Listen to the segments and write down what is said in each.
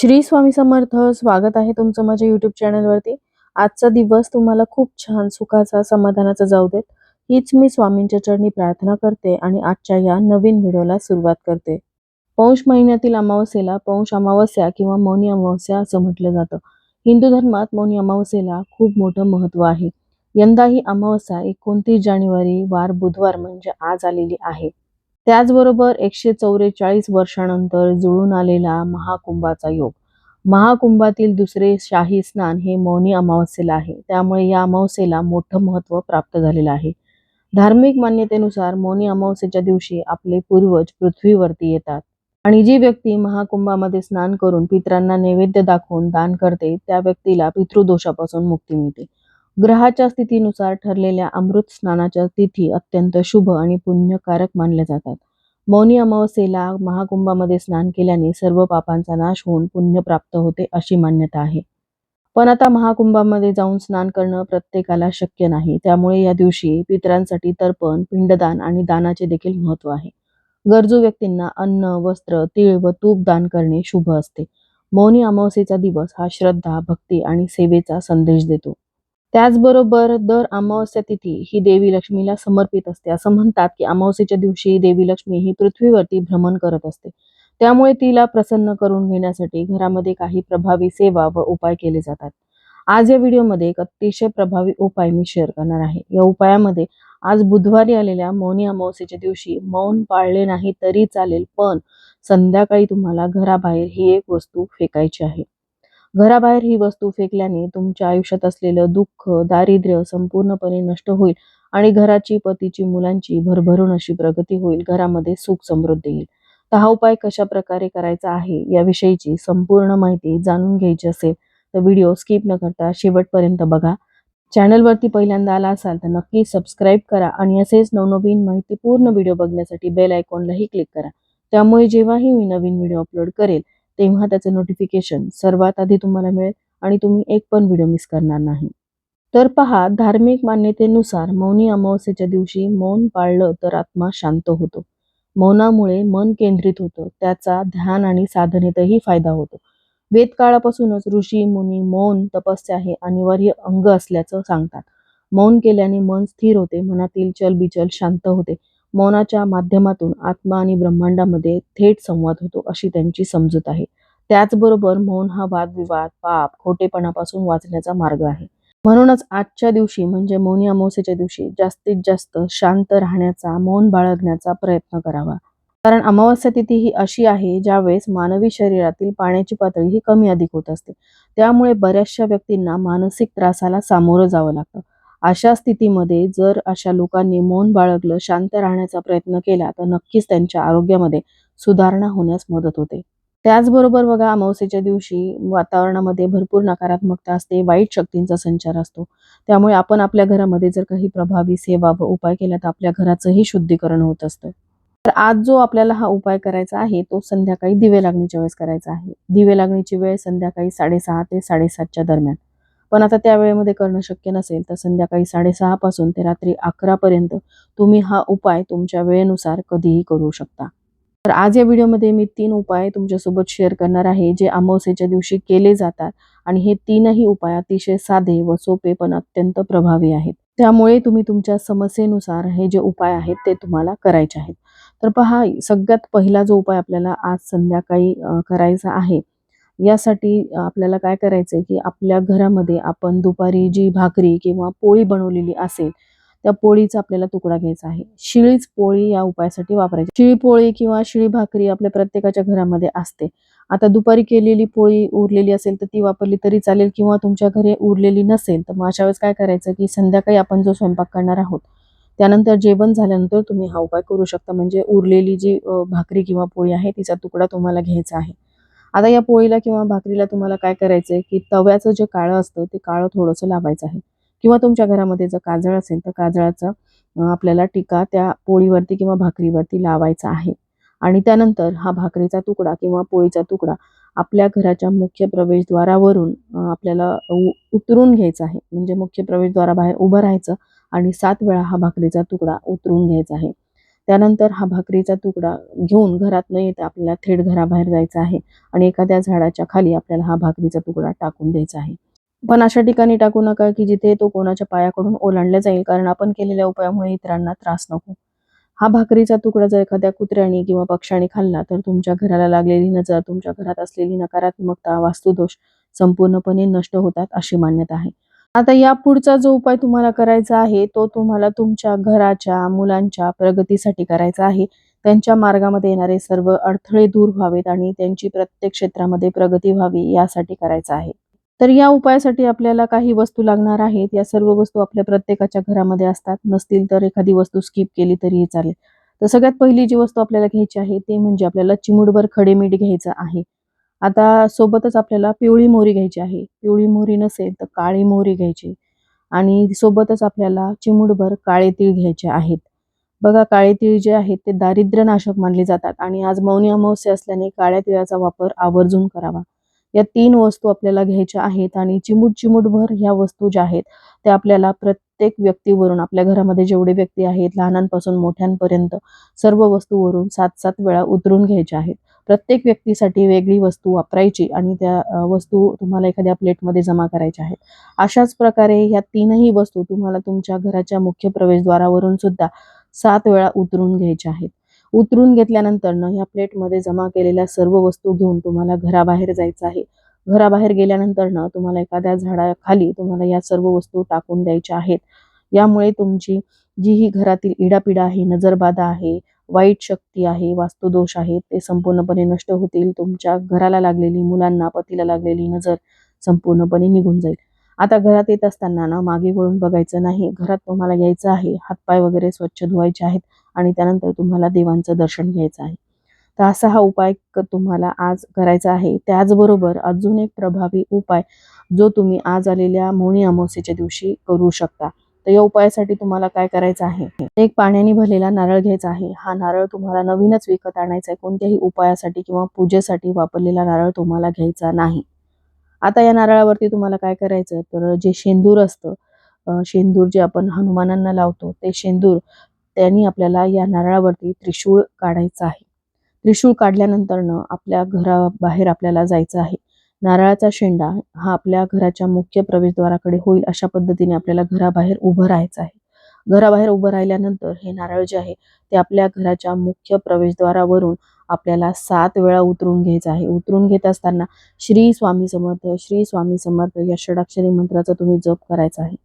श्री स्वामी समर्थ स्वागत आहे तुमचं माझ्या युट्यूब चॅनलवरती आजचा दिवस तुम्हाला खूप छान सुखाचा समाधानाचा जाऊ देत. हीच मी स्वामींच्या चरणी प्रार्थना करते आणि आजच्या या नवीन व्हिडिओला सुरुवात करते. पौष महिन्यातील अमावस्येला पौष अमावस्या किंवा मौनी अमावस्या असं म्हटलं जातं. हिंदू धर्मात मौनी अमावस्येला खूप मोठं महत्त्व आहे. यंदा ही अमावस्या एकोणतीस जानेवारी वार बुधवार म्हणजे आज आलेली आहे. त्याचबरोबर एकशे चौवेचाळीस वर्षानंतर जुळून आलेला महाकुंभाचा योग. महाकुंभातील दुसरे शाही स्नान हे मौनी अमावस्येला आहे. त्यामुळे या अमावस्येला मोठं महत्त्व प्राप्त झालेलं आहे. धार्मिक मान्यतेनुसार मौनी अमावस्येच्या दिवशी आपले पूर्वज पृथ्वीवरती येतात. आणि जी व्यक्ती महाकुंभामध्ये स्नान करून पितरांना नैवेद्य दाखवून दान करते त्या व्यक्तीला पितृदोषापासून मुक्ती मिळते. ग्रहाच्या स्थितीनुसार ठरलेल्या अमृत स्नानाच्या तिथी अत्यंत शुभ आणि पुण्यकारक मानल्या जातात. मौनी अमावस्येला महाकुंभामध्ये स्नान केल्याने सर्व पापांचा नाश होऊन पुण्य प्राप्त होते अशी मान्यता आहे. पण आता महाकुंभामध्ये जाऊन स्नान करणं प्रत्येकाला शक्य नाही. त्यामुळे या दिवशी पितरांसाठी तर्पण पिंडदान आणि दानाचे देखील महत्त्व आहे. गरजू व्यक्तींना अन्न वस्त्र तीळ व तूप दान करणे शुभ असते. मौनी अमावस्येचा दिवस हा श्रद्धा भक्ती आणि सेवेचा संदेश देतो. त्याचबरोबर दर अमावस्या तिथी ही देवी लक्ष्मीला समर्पित असते. असं म्हणतात की अमावस्येच्या दिवशी देवी लक्ष्मी ही पृथ्वीवरती भ्रमण करत असते. त्यामुळे तिला प्रसन्न करून घेण्यासाठी घरामध्ये काही प्रभावी सेवा व उपाय केले जातात. आज या व्हिडिओमध्ये एक अतिशय प्रभावी उपाय मी शेअर करणार आहे. या उपायामध्ये आज बुधवारी आलेल्या मौनी अमावस्येच्या दिवशी मौन पाळले नाही तरी चालेल पण संध्याकाळी तुम्हाला घराबाहेर ही एक वस्तू फेकायची आहे. घराबाहेर ही वस्तू फेकल्याने तुमच्या आयुष्यात असलेलं दुःख दारिद्र्य संपूर्णपणे नष्ट होईल आणि घराची पतीची मुलांची भरभरून अशी प्रगती होईल. घरामध्ये सुख समृद्धी येईल. तर हा उपाय कशा प्रकारे करायचा आहे याविषयीची संपूर्ण माहिती जाणून घ्यायची असेल तर व्हिडिओ स्किप न करता शेवटपर्यंत बघा. चॅनलवरती पहिल्यांदा आला असाल तर नक्की सबस्क्राईब करा आणि असेच नवनवीन माहिती पूर्ण व्हिडिओ बघण्यासाठी बेल आयकॉनलाही क्लिक करा. त्यामुळे जेव्हाही मी नवीन व्हिडिओ अपलोड करेल तेव्हा त्याचं नोटिफिकेशन सर्वात आधी तुम्हाला मिळेल आणि तुम्ही एक पण व्हिडिओ मिस करणार नाही. तर पहा धार्मिक मान्यतेनुसार मौनी अमावस्येच्या दिवशी मौन पाळलं तर आत्मा शांत होतो. मौनामुळे मन केंद्रित होतं. त्याचा ध्यान आणि साधनेतही फायदा होतो. वेदकाळापासूनच ऋषी मुनी मौन तपस्या हे अनिवार्य अंग असल्याचं सांगतात. मौन केल्याने मन स्थिर होते मनातील चलबिचल शांत होते. मौनाच्या माध्यमातून आत्मा आणि ब्रह्मांडामध्ये थेट संवाद होतो अशी त्यांची समजूत आहे. त्याचबरोबर मौन हा वादविवाद पाप खोटेपणापासून वाचण्याचा मार्ग आहे. म्हणूनच आजच्या दिवशी म्हणजे मौनी अमावस्येच्या दिवशी जास्तीत जास्त शांत राहण्याचा मौन बाळगण्याचा प्रयत्न करावा. कारण अमावस्या तिथी ही अशी आहे ज्यावेळेस मानवी शरीरातील पाण्याची पातळी ही कमी अधिक होत असते. त्यामुळे बऱ्याचशा व्यक्तींना मानसिक त्रासाला सामोरं जावं लागतं. अशा स्थितीमध्ये जर अशा लोकांनी मौन बाळगलं शांत राहण्याचा प्रयत्न केला तर नक्कीच त्यांच्या आरोग्यामध्ये सुधारणा होण्यास मदत होते. त्याचबरोबर बघा अमावस्येच्या दिवशी वातावरणामध्ये भरपूर नकारात्मकता असते वाईट शक्तींचा संचार असतो. त्यामुळे आपण आपल्या घरामध्ये जर काही प्रभावी सेवा व उपाय केला तर आपल्या घराचंही शुद्धीकरण होत असतं. तर आज जो आपल्याला हा उपाय करायचा आहे तो संध्याकाळी दिवे लागणीच्या वेळेस करायचा आहे. दिवे लागणीची वेळ संध्याकाळी साडेसहा ते साडेसातच्या दरम्यान. पण आता त्या वेळेमध्ये करणं शक्य नसेल तर संध्याकाळी साडेसहा पासून ते रात्री अकरा पर्यंत तुम्ही हा उपाय तुमच्या वेळेनुसार कधीही करू शकता. तर आज या व्हिडिओमध्ये मी तीन उपाय तुमच्यासोबत शेअर करणार आहे जे अमावस्येच्या दिवशी केले जातात आणि हे तीनही उपाय अतिशय साधे व सोपे पण अत्यंत प्रभावी आहेत. त्यामुळे तुम्ही तुमच्या समस्येनुसार हे जे उपाय आहेत ते तुम्हाला करायचे आहेत. तर पहा सगळ्यात पहिला जो उपाय आपल्याला आज संध्याकाळी करायचा आहे यासाठी आपल्याला काय करायचं आहे की आपल्या घरामध्ये आपण दुपारी जी भाकरी किंवा पोळी बनवलेली असेल त्या पोळीचा आपल्याला तुकडा घ्यायचा आहे. शिळीच पोळी या उपायासाठी वापरायची. शिळी पोळी किंवा शिळी भाकरी आपल्या प्रत्येकाच्या घरामध्ये असते. आता दुपारी केलेली पोळी उरलेली असेल तर ती वापरली तरी चालेल किंवा तुमच्या घरी उरलेली नसेल तर मग अशा वेळेस काय करायचं की संध्याकाळी आपण जो स्वयंपाक करणार आहोत त्यानंतर जेवण झाल्यानंतर तुम्ही हा उपाय करू शकता. म्हणजे उरलेली जी भाकरी किंवा पोळी आहे तिचा तुकडा तुम्हाला घ्यायचा आहे. आता या पोळीला किंवा भाकरीला तुम्हाला काय करायचं आहे की तव्याचं जे काळं असतं ते काळं थोडंसं लावायचं आहे. किंवा तुमच्या घरामध्ये जर काजळ असेल तर काजळाचा आपल्याला टिका त्या पोळीवरती किंवा भाकरीवरती लावायचा आहे. आणि त्यानंतर हा भाकरीचा तुकडा किंवा पोळीचा तुकडा आपल्या घराच्या मुख्य प्रवेशद्वारावरून आपल्याला उतरून घ्यायचा आहे. म्हणजे मुख्य प्रवेशद्वाराबाहेर उभं राहायचं आणि सात वेळा हा भाकरीचा तुकडा उतरून घ्यायचा आहे. त्यानंतर हा भाकरीचा तुकडा घेऊन घरात न येता आपल्याला थेट घराबाहेर जायचं आहे आणि एखाद्या झाडाच्या खाली आपल्याला हा भाकरीचा तुकडा टाकून द्यायचा आहे. पण अशा ठिकाणी टाकू नका की जिथे तो कोणाच्या पायाकडून ओलांडला जाईल कारण आपण केलेल्या उपायामुळे इतरांना त्रास नको. हा भाकरीचा तुकडा जर एखाद्या कुत्र्याने किंवा पक्ष्याने खाल्ला तर तुमच्या घराला लागलेली नजर तुमच्या घरात असलेली नकारात्मकता वास्तुदोष संपूर्णपणे नष्ट होतात अशी मान्यता आहे. आता या पुढचा जो उपाय तुम्हाला करायचा आहे तो तुम्हाला तुमच्या घराच्या मुलांच्या प्रगतीसाठी करायचा आहे. त्यांच्या मार्गामध्ये येणारे सर्व अडथळे दूर व्हावेत आणि त्यांची प्रत्येक क्षेत्रामध्ये प्रगती व्हावी यासाठी करायचा आहे. तर या उपायासाठी आपल्याला काही वस्तू लागणार आहेत. या सर्व वस्तू आपल्या प्रत्येकाच्या घरामध्ये असतात. नसतील तर एखादी वस्तू स्किप केली तरीही चालेल. तर सगळ्यात पहिली जी वस्तू आपल्याला घ्यायची आहे ते म्हणजे आपल्याला चिमुडभर खडे मीठ घ्यायचं आहे. आता सोबतच आपल्याला पिवळी मोहरी घ्यायची आहे. पिवळी मोहरी नसेल तर काळी मोहरी घ्यायची. आणि सोबतच आपल्याला चिमुडभर काळे तीळ घ्यायचे आहेत. बघा काळे तीळ जे आहेत ते दारिद्र्यनाशक मानले जातात आणि आज मौनी अमावस्या असल्याने काळ्या तिळाचा वापर आवर्जून करावा. या तीन वस्तू आपल्याला घ्यायच्या आहेत आणि चिमूट चिमूटभर ह्या वस्तू ज्या आहेत त्या आपल्याला प्रत्येक व्यक्तीवरून आपल्या घरामध्ये जेवढे व्यक्ती आहेत लहानांपासून मोठ्यांपर्यंत सर्व वस्तूवरून सात सात वेळा उतरून घ्यायच्या आहेत. प्रत्येक व्यक्तीसाठी वेगळी वस्तू वापरायची आणि त्या वस्तू तुम्हाला एखाद्या प्लेटमध्ये जमा करायच्या आहेत. अशाच प्रकारे ह्या तीनही वस्तू तुम्हाला तुमच्या घराच्या मुख्य प्रवेशद्वारावरून सुद्धा सात वेळा उतरून घ्यायच्या आहेत. उतरून घेतल्यानंतर ह्या प्लेटमध्ये जमा केलेल्या सर्व वस्तू घेऊन तुम्हाला घराबाहेर जायचं आहे. घराबाहेर गेल्यानंतर तुम्हाला एखाद्या झाडाखाली तुम्हाला या सर्व वस्तू टाकून द्यायच्या आहेत. यामुळे तुमची जी ही घरातील इडापिडा आहे नजरबाधा आहे वाईट शक्ती आहे वास्तुदोष आहे ते संपूर्णपणे नष्ट होतील. तुमच्या घराला लागलेली मुलांना पतीला लागलेली नजर संपूर्णपणे निघून जाईल. आता घरात येत असताना ना मागे वळून बघायचं नाही. घरात तुम्हाला यायचं आहे. हातपाय वगैरे स्वच्छ धुवायचे आहेत आणि त्यानंतर तुम्हाला देवांचं दर्शन घ्यायचं आहे. तर असा हा उपाय क- तुम्हाला आज करायचा आहे. त्याचबरोबर अजून एक प्रभावी उपाय जो तुम्ही आज आलेल्या मौनी अमावस्येच्या दिवशी करू शकता. तर या उपायासाठी तुम्हाला काय करायचं आहे? एक पाण्याने भरलेला नारळ घ्यायचा आहे. हा नारळ तुम्हाला नवीनच विकत आणायचा आहे. कोणत्याही उपायासाठी किंवा पूजेसाठी वापरलेला नारळ तुम्हाला घ्यायचा नाही. आता या नारळावरती तुम्हाला काय करायचं? तर जे शेंदूर असतं शेंदूर जे आपण हनुमानांना लावतो ते शेंदूर त्यांनी आपल्याला या नारळावरती त्रिशूळ काढायचं आहे. त्रिशूळ काढल्यानंतरनं आपल्या घराबाहेर आपल्याला जायचं आहे. नारळाचा शेंडा हा आपल्या घराच्या मुख्य प्रवेशद्वाराकडे होईल अशा पद्धतीने आपल्याला घराबाहेर उभं राहायचं आहे. घराबाहेर उभं राहिल्यानंतर हे नारळ जे आहे ते आपल्या घराच्या मुख्य प्रवेशद्वारावरून आपल्याला सात वेळा उतरून घ्यायचं आहे. उतरून घेत असताना श्री स्वामी समर्थ श्री स्वामी समर्थ या षडाक्षरी मंत्राचा तुम्ही जप करायचा आहे.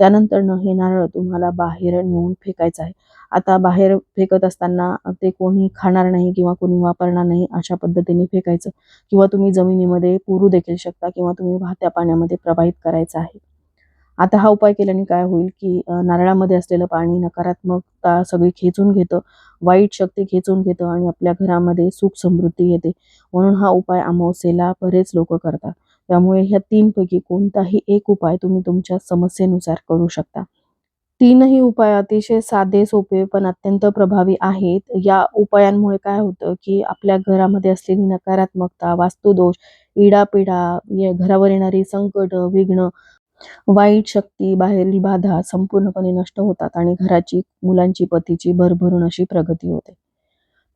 त्यानंतरनं हे नारळ तुम्हाला बाहेर नेऊन फेकायचं आहे. आता बाहेर फेकत असताना ते कोणी खाणार नाही किंवा कोणी वापरणार नाही अशा पद्धतीने फेकायचं किंवा तुम्ही जमिनीमध्ये पुरू देखील शकता किंवा तुम्ही वाहत्या पाण्यामध्ये प्रवाहित करायचं आहे. आता हा उपाय केल्याने काय होईल की नारळामध्ये असलेलं पाणी नकारात्मकता सगळी खेचून घेतं वाईट शक्ती खेचून घेतं आणि आपल्या घरामध्ये सुख समृद्धी येते. म्हणून हा उपाय अमावस्येला बरेच लोक करतात. त्यामुळे ह्या तीनपैकी कोणताही एक उपाय तुम्ही तुमच्या समस्येनुसार करू शकता. तीनही उपाय अतिशय साधे सोपे पण अत्यंत प्रभावी आहेत. या उपायांमुळे काय होतं की आपल्या घरामध्ये असलेली नकारात्मकता वास्तुदोष इडापिडा या घरावर येणारी संकट विघ्न वाईट शक्ती बाहेरील बाधा संपूर्णपणे नष्ट होतात आणि घराची मुलांची पतीची भरभरून अशी प्रगती होते.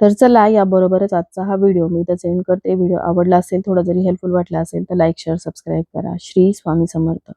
तर चला याबरोबरच आजचा हा व्हिडिओ मी इथं सेंड करते. व्हिडिओ आवडला असेल थोडा जरी हेल्पफुल वाटला असेल तर लाईक शेअर सबस्क्राईब करा. श्री स्वामी समर्थ.